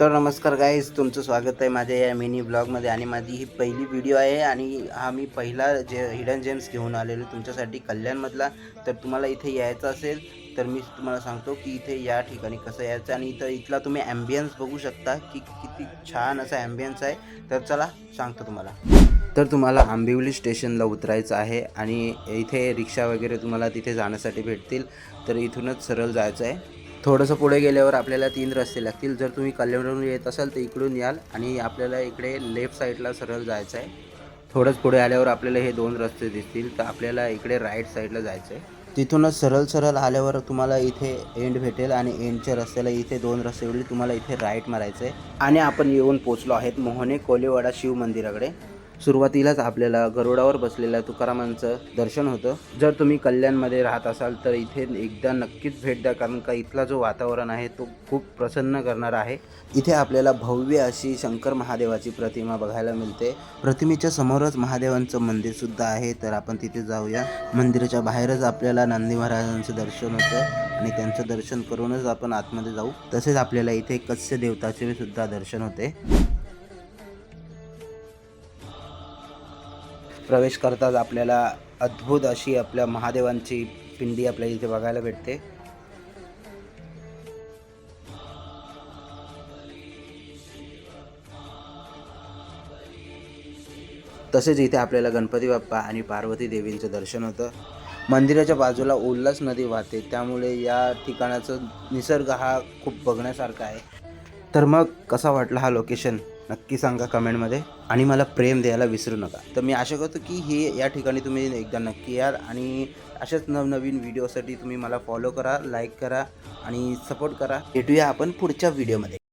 तर नमस्कार गाईज तुमचं स्वागत आहे माझ्या या मिनी ब्लॉगमध्ये आणि माझी ही पहिली व्हिडिओ आहे आणि हा मी पहिला जे हिडन जेम्स घेऊन आलेलो तुमच्यासाठी कल्याणमधला तर तुम्हाला इथे यायचं असेल तर मी तुम्हाला सांगतो की इथे या ठिकाणी कसं यायचं आणि इथं इथला तुम्ही ॲम्बियन्स बघू शकता की किती छान असा ॲम्बियन्स आहे. तर चला सांगतो तुम्हाला. तर तुम्हाला आंबिवली स्टेशनला उतरायचं आहे आणि इथे रिक्षा वगैरे तुम्हाला तिथे जाण्यासाठी भेटतील. तर इथूनच सरळ जायचं आहे. थोडंसं पुढे गेल्यावर आपल्याला तीन रस्ते लागतील. जर तुम्ही कल्याणवरून येत असाल तर इकडून याल आणि आपल्याला इकडे लेफ्ट साईडला सरळ जायचं आहे थोडंच पुढे आल्यावर आपल्याला हे दोन रस्ते दिसतील. तर आपल्याला इकडे राईट साईडला जायचं आहे तिथूनच सरळ सरळ आल्यावर तुम्हाला इथे एंड भेटेल आणि एंडच्या रस्त्याला इथे दोन रस्ते भेटतील तुम्हाला इथे राईट मारायचं आहे आणि आपण येऊन पोचलो आहेत मोहने कोलेवाडा शिव मंदिराकडे. सुरुवातीलाच आपल्याला गरुडावर बसलेल्या तुकारामांचं दर्शन होतं. जर तुम्ही कल्याणमध्ये राहत असाल तर इथे एकदा नक्कीच भेट द्या कारण का इथला जो वातावरण आहे तो खूप प्रसन्न करणारा आहे. इथे आपल्याला भव्य अशी शंकर महादेवाची प्रतिमा बघायला मिळते. प्रतिमेच्या समोरच महादेवांचं मंदिर सुद्धा आहे. तर आपण तिथे जाऊया. मंदिराच्या बाहेरच आपल्याला नंदी महाराजांचं दर्शन होतं आणि त्यांचं दर्शन करूनच आपण आतमध्ये जाऊ. तसेच आपल्याला इथे कस्य देवताचे सुद्धा दर्शन होते. प्रवेश करताच आपल्याला अद्भुत अशी आपल्या महादेवांची पिंडी आपल्याला इथे बघायला भेटते. तसेच इथे आपल्याला गणपती बाप्पा आणि पार्वती देवींचं दर्शन होतं. मंदिराच्या बाजूला उल्हास नदी वाहते त्यामुळे या ठिकाणाचं निसर्ग हा खूप बघण्यासारखा आहे. तर मग कसा वाटला हा लोकेशन नक्की सांगा कमेंटमध्ये. आणि मला प्रेम द्यायला विसरू नका. तर मी आशा करतो की हे या ठिकाणी तुम्ही एकदा नक्की याल आणि अशाच नवनवीन व्हिडिओसाठी तुम्ही मला फॉलो करा लाईक करा आणि सपोर्ट करा. भेटूया आपण पुढच्या व्हिडिओमध्ये.